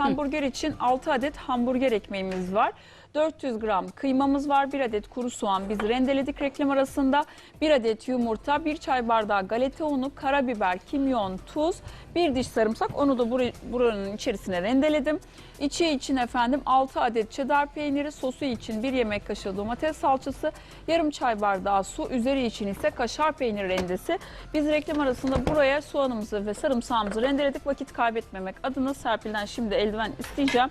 Hamburger için 6 adet hamburger ekmeğimiz var. 400 gram kıymamız var. 1 adet kuru soğan biz rendeledik reklam arasında. 1 adet yumurta, 1 çay bardağı galeta unu, karabiber, kimyon, tuz, 1 diş sarımsak. Onu da bura- buranın içerisine rendeledim. İçi için efendim 6 adet cheddar peyniri, sosu için 1 yemek kaşığı domates salçası, yarım çay bardağı su, üzeri için ise kaşar peynir rendesi. Biz reklam arasında buraya soğanımızı ve sarımsağımızı rendeledik. Vakit kaybetmemek adına Serpil'den şimdi eldiven isteyeceğim.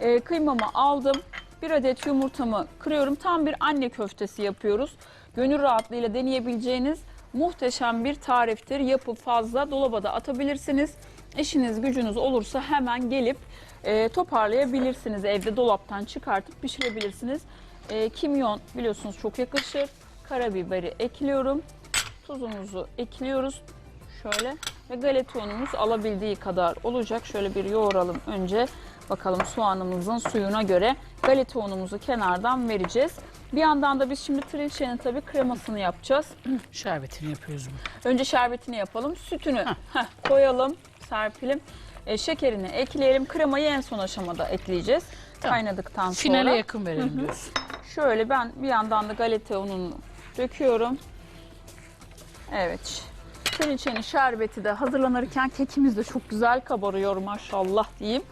Ee, kıymamı aldım. Bir adet yumurtamı kırıyorum. Tam bir anne köftesi yapıyoruz. Gönül rahatlığıyla deneyebileceğiniz muhteşem bir tariftir. Yapıp fazla dolaba da atabilirsiniz. İşiniz gücünüz olursa hemen gelip e, toparlayabilirsiniz. Evde dolaptan çıkartıp pişirebilirsiniz. E, kimyon biliyorsunuz çok yakışır. Karabiberi ekliyorum. Tuzumuzu ekliyoruz. Şöyle ve galeta unumuz alabildiği kadar olacak. Şöyle bir yoğuralım önce. Bakalım soğanımızın suyuna göre galeta unumuzu kenardan vereceğiz. Bir yandan da biz şimdi trilçenin tabii kremasını yapacağız. Şerbetini yapıyoruz bu. Önce şerbetini yapalım. Sütünü Heh. heh, koyalım, serpilim. E, şekerini ekleyelim. Kremayı en son aşamada ekleyeceğiz. Tamam. Kaynadıktan sonra. Finale yakın verelim diyorsun. Şöyle ben bir yandan da galeta ununu döküyorum. Evet. Trilçenin şerbeti de hazırlanırken kekimiz de çok güzel kabarıyor maşallah diyeyim.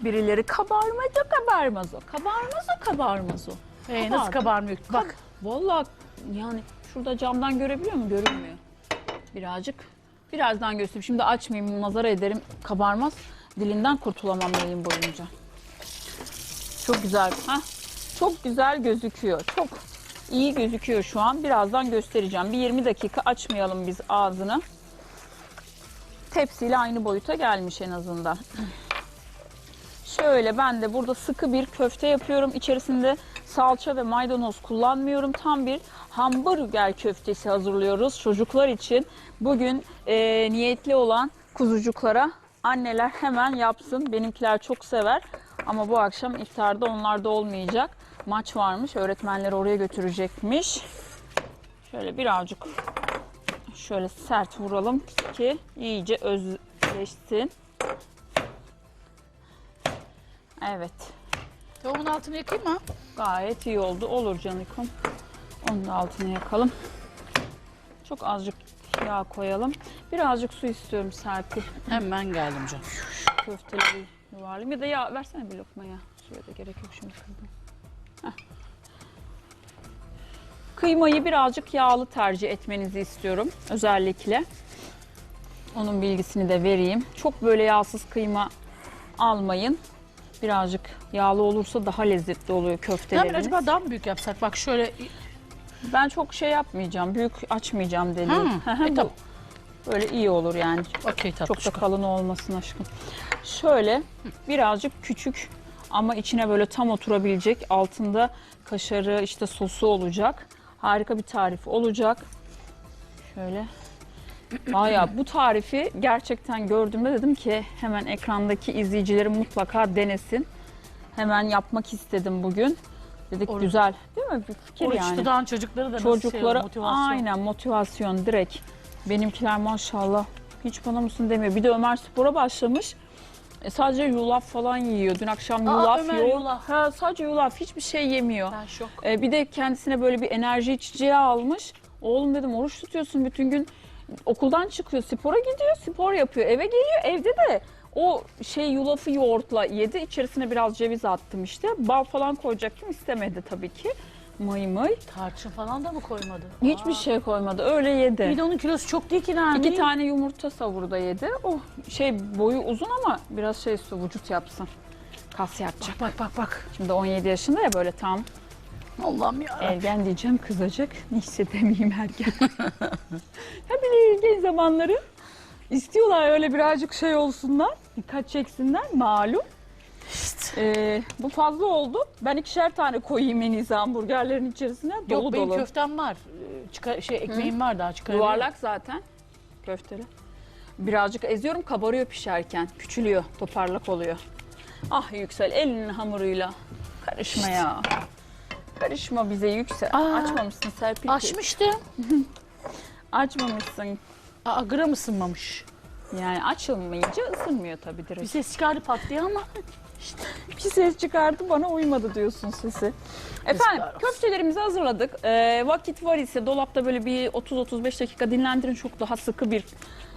Birileri kabarmaz o kabarmaz o. Kabarmaz o kabarmaz o. Ee, nasıl kabarmıyor? Bak. Vallahi yani şurada camdan görebiliyor mu? Görünmüyor. Birazcık. Birazdan göstereyim. Şimdi açmayayım, nazara ederim. Kabarmaz. Dilinden kurtulamam yayın boyunca. Çok güzel. Hah. Çok güzel gözüküyor. Çok iyi gözüküyor şu an. Birazdan göstereceğim. Bir 20 dakika açmayalım biz ağzını. Tepsiyle aynı boyuta gelmiş en azından. Şöyle ben de burada sıkı bir köfte yapıyorum. İçerisinde salça ve maydanoz kullanmıyorum. Tam bir hamburger köftesi hazırlıyoruz çocuklar için. Bugün e, niyetli olan kuzucuklara anneler hemen yapsın. Benimkiler çok sever. Ama bu akşam iftarda onlarda olmayacak. Maç varmış. Öğretmenleri oraya götürecekmiş. Şöyle birazcık şöyle sert vuralım ki iyice özleşsin. Evet. Tavuğun altını yakayım mı? Gayet iyi oldu. Olur canikom. Onun da altını yakalım. Çok azıcık yağ koyalım. Birazcık su istiyorum Serpil. Hemen geldim canım. Köfteleri yuvarlayayım. Ya da yağ versene bir lokma ya. Suya da gerek yok şimdi. kırdım. Heh. Kıymayı birazcık yağlı tercih etmenizi istiyorum. Özellikle. Onun bilgisini de vereyim. Çok böyle yağsız kıyma almayın. Birazcık yağlı olursa daha lezzetli oluyor Ne köfteleriniz. yapayım acaba daha mı büyük yapsak? Bak şöyle. Ben çok şey yapmayacağım. Büyük açmayacağım dedim. Hmm, e, tamam. Böyle iyi olur yani. Okey Çok da kalın olmasın aşkım. Şöyle birazcık küçük ama içine böyle tam oturabilecek. Altında kaşarı işte sosu olacak. Harika bir tarif olacak. Şöyle. Aya bu tarifi gerçekten gördüğümde dedim ki hemen ekrandaki izleyicilerim mutlaka denesin. Hemen yapmak istedim bugün. Dedik Oruç- güzel değil mi? Bir fikir Oruç yani. tutan çocukları da nasıl Çocuklara şey, motivasyon. aynen motivasyon direkt. Benimkiler maşallah hiç bana mısın demiyor. Bir de Ömer spora başlamış. E, sadece yulaf falan yiyor. Dün akşam Aa, yulaf Ömer yoğurt- yulaf. Ha, sadece yulaf hiçbir şey yemiyor. Ben şok. E, bir de kendisine böyle bir enerji içeceği almış. Oğlum dedim oruç tutuyorsun bütün gün. Okuldan çıkıyor spora gidiyor spor yapıyor. Eve geliyor evde de o şey yulafı yoğurtla yedi. İçerisine biraz ceviz attım işte. Bal falan koyacaktım istemedi tabii ki. Mıy mıy. Tarçın falan da mı koymadı? Hiçbir Aa. şey koymadı. Öyle yedi. Bir de onun kilosu çok değil ki Nermin. İki tane yumurta savurda yedi. O şey boyu uzun ama biraz şey su vücut yapsın. Kas yapacak. Bak bak bak bak. Şimdi 17 yaşında ya böyle tam Allah'ım ya. ergen diyeceğim kızacak. Neyse demeyeyim ergen. de ergen zamanları istiyorlar öyle birazcık şey olsunlar. Dikkat çeksinler malum. İşte. Ee, bu fazla oldu. Ben ikişer tane koyayım en iyisi hamburgerlerin içerisine. Dolu Yok benim dolu. köftem var. Ee, Çıkar, şey ekmeğim var daha çıkarabilirim. Yuvarlak zaten köfteli. Birazcık eziyorum kabarıyor pişerken. Küçülüyor, toparlak oluyor. Ah Yüksel elinin hamuruyla. Karışma ya. Karışma bize Yüksel. Aa, Açmamışsın Serpil. Açmıştım. Açmamışsın. Aa gram ısınmamış. Yani açılmayınca ısınmıyor tabii Bir direkt. ses çıkardı pat diye ama Bir ses çıkardı bana uymadı diyorsun sesi. Efendim köftelerimizi hazırladık. Ee, vakit var ise dolapta böyle bir 30-35 dakika dinlendirin. Çok daha sıkı bir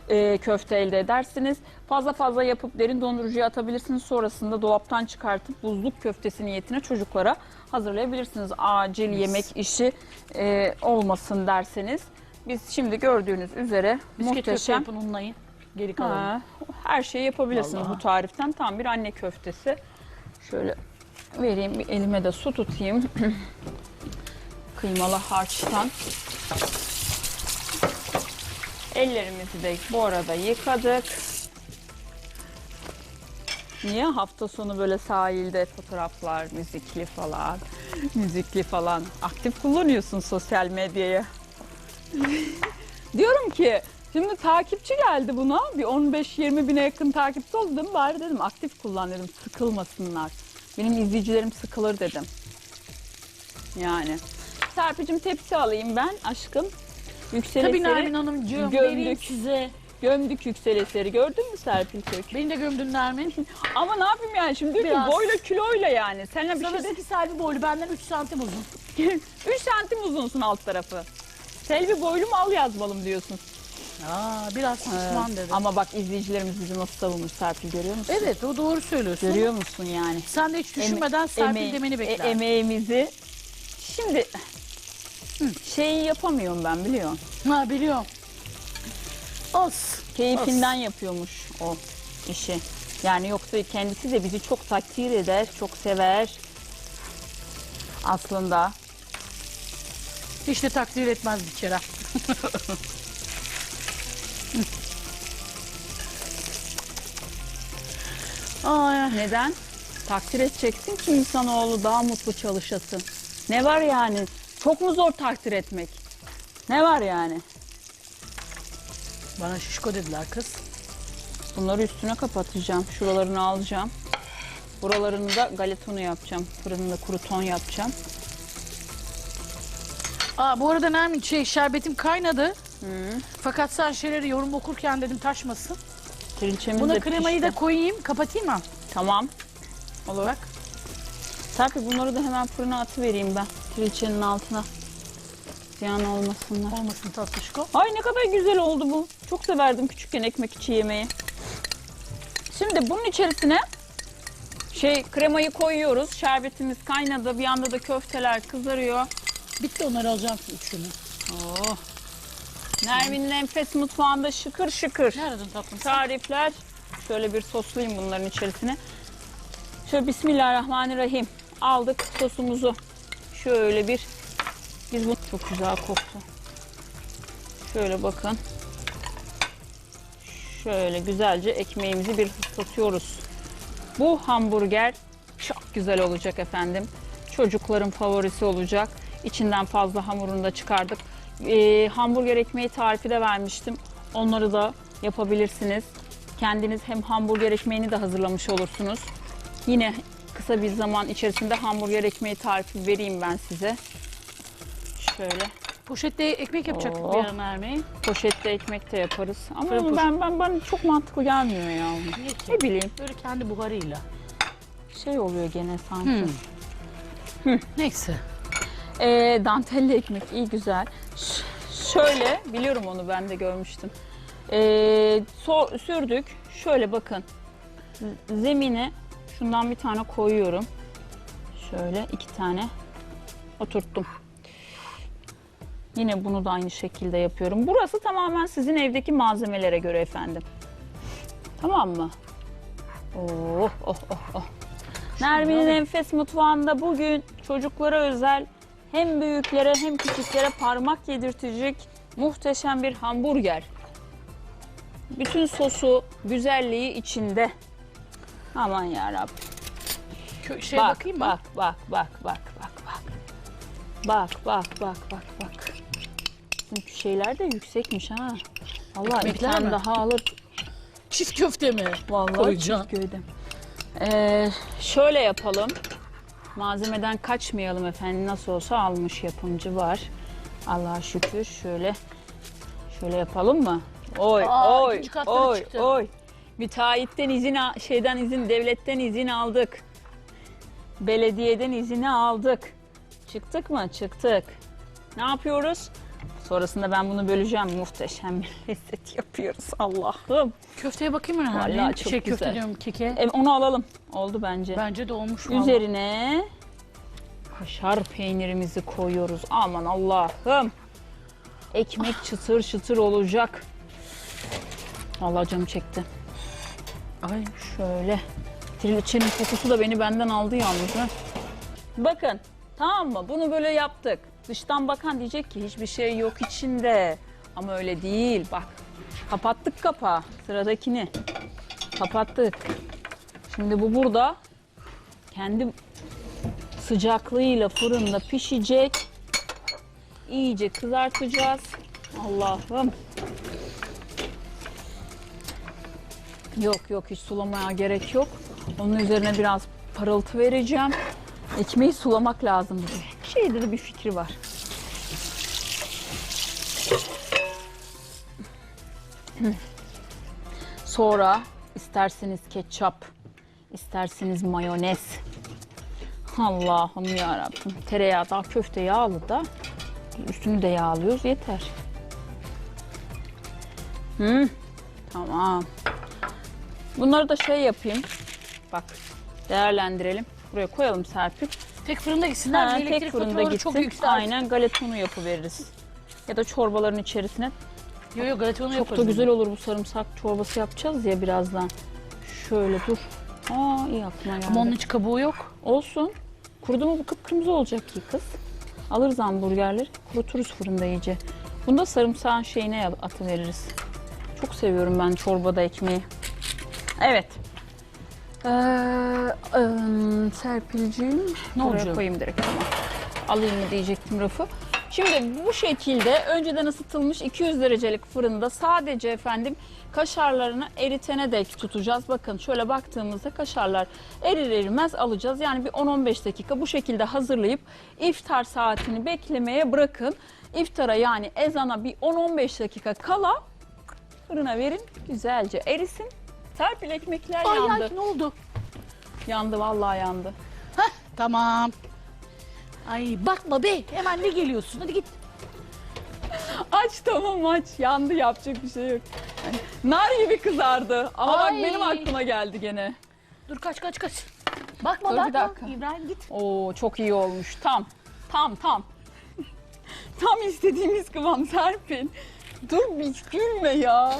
e, köfte elde edersiniz. Fazla fazla yapıp derin dondurucuya atabilirsiniz. Sonrasında dolaptan çıkartıp buzluk köftesi niyetine çocuklara hazırlayabilirsiniz. Acil yemek işi e, olmasın derseniz. Biz şimdi gördüğünüz üzere bisküvi köfte muhteşem yapın unlayın. Geri kalanı. Ha, her şeyi yapabilirsiniz Vallahi. bu tariften. Tam bir anne köftesi. Şöyle vereyim bir elime de su tutayım. Kıymalı harçtan. Ellerimizi de bu arada yıkadık. Niye hafta sonu böyle sahilde fotoğraflar, müzikli falan, müzikli falan aktif kullanıyorsun sosyal medyayı? Diyorum ki şimdi takipçi geldi buna. Bir 15-20 bine yakın takipçi oldu değil mi? Bari dedim aktif kullan dedim sıkılmasınlar. Benim izleyicilerim sıkılır dedim. Yani. Serpicim tepsi alayım ben aşkım. Yüksel Tabii eseri Nermin Hanımcığım gömdük. vereyim size. gömdük yüksel eseri. Gördün mü Serpil Kök? Beni de gömdün Nermin. Ama ne yapayım yani şimdi diyor ki Biraz. boyla kiloyla yani. Seninle bir şey de 8 sahibi boylu benden 3 santim uzun. 3 santim uzunsun alt tarafı. Selvi boylu mu al yazmalım diyorsun. Aa, biraz şişman dedim. Ama bak izleyicilerimiz bizi nasıl savunmuş Serpil görüyor musun? Evet o doğru söylüyorsun. Görüyor musun yani? Sen de hiç düşünmeden Serpil Emeği- demeni e- bekler. emeğimizi. Şimdi şeyi yapamıyorum ben biliyorsun. ha biliyorum. Olsun. Keyfinden yapıyormuş o işi. Yani yoksa kendisi de bizi çok takdir eder, çok sever. Aslında. Hiç de takdir etmez bir kere. Ay, Neden? Takdir edeceksin ki insanoğlu daha mutlu çalışasın. Ne var yani? Çok mu zor takdir etmek? Ne var yani? bana şişko dediler kız. Bunları üstüne kapatacağım. Şuralarını alacağım. Buralarını da galetonu yapacağım. Fırında kuru ton yapacağım. Aa, bu arada Nermin şey şerbetim kaynadı. Fakat sen şeyleri yorum okurken dedim taşmasın. Trilçemiz Buna de kremayı da pişti. koyayım, kapatayım mı? Tamam. Olur. Bak. Serpil bunları da hemen fırına atıvereyim ben. Trilçenin altına. Ziyan olmasınlar. Olmasın tatlışko. Ay ne kadar güzel oldu bu. Çok severdim küçükken ekmek içi yemeği. Şimdi bunun içerisine şey kremayı koyuyoruz. Şerbetimiz kaynadı. Bir anda da köfteler kızarıyor. Bitti onları alacağım üçünü. Oh. Nermin'in enfes mutfağında şıkır şıkır. Ne aradın tatlım? sen? Tarifler. Şöyle bir soslayayım bunların içerisine. Şöyle Bismillahirrahmanirrahim. Aldık sosumuzu. Şöyle bir biz bu çok güzel koktu. Şöyle bakın. Şöyle güzelce ekmeğimizi bir ıslatıyoruz. Bu hamburger çok güzel olacak efendim. Çocukların favorisi olacak. İçinden fazla hamurunu da çıkardık. Ee, hamburger ekmeği tarifi de vermiştim. Onları da yapabilirsiniz. Kendiniz hem hamburger ekmeğini de hazırlamış olursunuz. Yine kısa bir zaman içerisinde hamburger ekmeği tarifi vereyim ben size. Şöyle Poşette ekmek yapacaktık Oh. bir ara Nermin. poşette ekmek de yaparız. Ama Fırın ben ben ben çok mantıklı gelmiyor ya. Niye ki? Ne bileyim Böyle kendi buharıyla. şey oluyor gene sanki. Neyse. Ee, dantelli ekmek iyi güzel. Ş- şöyle biliyorum onu ben de görmüştüm. Ee, so- sürdük. Şöyle bakın. Z- Zemine şundan bir tane koyuyorum. Şöyle iki tane oturttum. Yine bunu da aynı şekilde yapıyorum. Burası tamamen sizin evdeki malzemelere göre efendim. Tamam mı? Oh oh oh oh. Nermin'in enfes mutfağında bugün çocuklara özel hem büyüklere hem küçüklere parmak yedirtecek muhteşem bir hamburger. Bütün sosu, güzelliği içinde. Aman yarabbim. Kö- şey bak, bakayım mı? bak, bak, bak, bak, bak, bak. Bak, bak, bak, bak, bak. Çünkü şeyler de yüksekmiş ha. Allah bir Ekmekler tane mi? daha alır. Çift köfte mi? Vallahi Koyacağım. çift göğde. Ee, şöyle yapalım. Malzemeden kaçmayalım efendim. Nasıl olsa almış yapımcı var. Allah'a şükür. Şöyle şöyle yapalım mı? Oy Aa, oy ikinci oy çıktı. oy. Müteahhitten izin şeyden izin devletten izin aldık. Belediyeden izini aldık. Çıktık mı? Çıktık. Ne yapıyoruz? Sonrasında ben bunu böleceğim. Muhteşem bir lezzet yapıyoruz. Allah'ım. Köfteye bakayım mı? Vallahi Nermin? çok şey, köfte güzel. diyorum keke. E, onu alalım. Oldu bence. Bence de olmuş vallahi. Üzerine kaşar peynirimizi koyuyoruz. Aman Allah'ım. Ekmek çıtır çıtır olacak. Allah canım çekti. Ay. Şöyle. Trileçenin kokusu da beni benden aldı yalnız. Ha. Bakın tamam mı? Bunu böyle yaptık. Dıştan bakan diyecek ki hiçbir şey yok içinde. Ama öyle değil. Bak kapattık kapağı. Sıradakini kapattık. Şimdi bu burada kendi sıcaklığıyla fırında pişecek. İyice kızartacağız. Allah'ım. Yok yok hiç sulamaya gerek yok. Onun üzerine biraz parıltı vereceğim. Ekmeği sulamak lazım bugün. Şeyde de bir fikri var. Sonra isterseniz ketçap, isterseniz mayonez. Allah'ım ya Rabbim. Tereyağı daha köfte yağlı da üstünü de yağlıyoruz yeter. Hı, tamam. Bunları da şey yapayım. Bak değerlendirelim. Buraya koyalım Serpil. Tek fırında gitsinler. Ha, elektrik tek fırında gitsin. çok yükseldi. Aynen galetonu yapıveririz. Ya da çorbaların içerisine. Yo yo galetonu Çok yaparız. da güzel olur bu sarımsak çorbası yapacağız ya birazdan. Şöyle dur. Aa iyi aklıma geldi. Ama onun hiç kabuğu yok. Olsun. Kurudu mu bu kıpkırmızı olacak ki kız. Alırız hamburgerleri, kuruturuz fırında iyice. Bunu da sarımsağın şeyine atıveririz. Çok seviyorum ben çorbada ekmeği. Evet. Ee, ım, Serpil'ciğim ne olacak? koyayım direkt ama. Alayım mı diyecektim rafı. Şimdi bu şekilde önceden ısıtılmış 200 derecelik fırında sadece efendim kaşarlarını eritene dek tutacağız. Bakın şöyle baktığımızda kaşarlar erir erimez alacağız. Yani bir 10-15 dakika bu şekilde hazırlayıp iftar saatini beklemeye bırakın. İftara yani ezana bir 10-15 dakika kala fırına verin güzelce erisin. Serpil ekmekler Ay yandı. ay ne oldu? Yandı vallahi yandı. Heh tamam. Ay bakma be hemen ne geliyorsun hadi git. Aç tamam aç. Yandı yapacak bir şey yok. Nar gibi kızardı. Ama bak Ay. benim aklıma geldi gene. Dur kaç kaç kaç. Bakma Dur, bir bakma. dakika. İbrahim git. Oo çok iyi olmuş. Tam. Tam tam. tam istediğimiz kıvam Serpil. Dur bir gülme ya.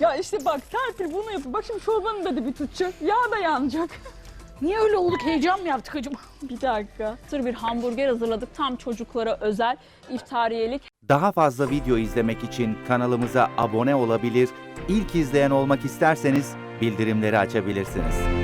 Ya işte bak Serpil bunu yapıyor. Bak şimdi çorbanın da dibi tutacak. Yağ da yanacak. Niye öyle olduk heyecan mı yaptık acaba? bir dakika. Sır bir hamburger hazırladık. Tam çocuklara özel iftariyelik. Daha fazla video izlemek için kanalımıza abone olabilir, ilk izleyen olmak isterseniz bildirimleri açabilirsiniz.